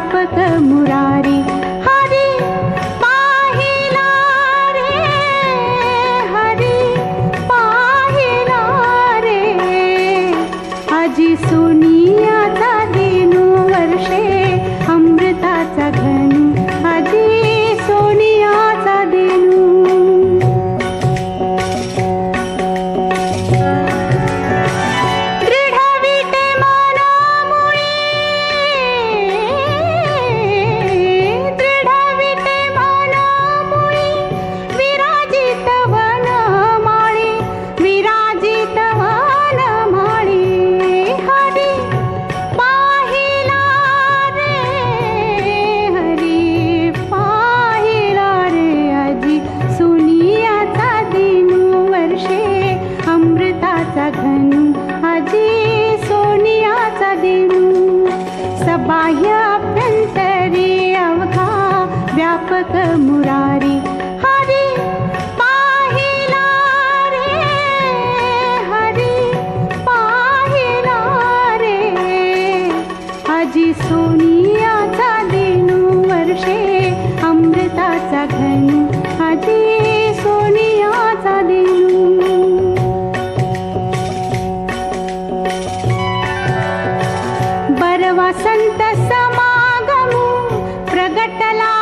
व्यापक मुरारी हरी रे हरी पाहिला रे आजी सोनियाचा अमृताचा घनू आजी सोनियाचा दिनू. सबाह्य अभ्यंतरी अवघा व्यापक मुरारी. हरी पाहिला रे हरी पाहिला रे आजी सोनियाचा दिनू वर्षे अमृताचा घन. न्तसमागम् प्रकटला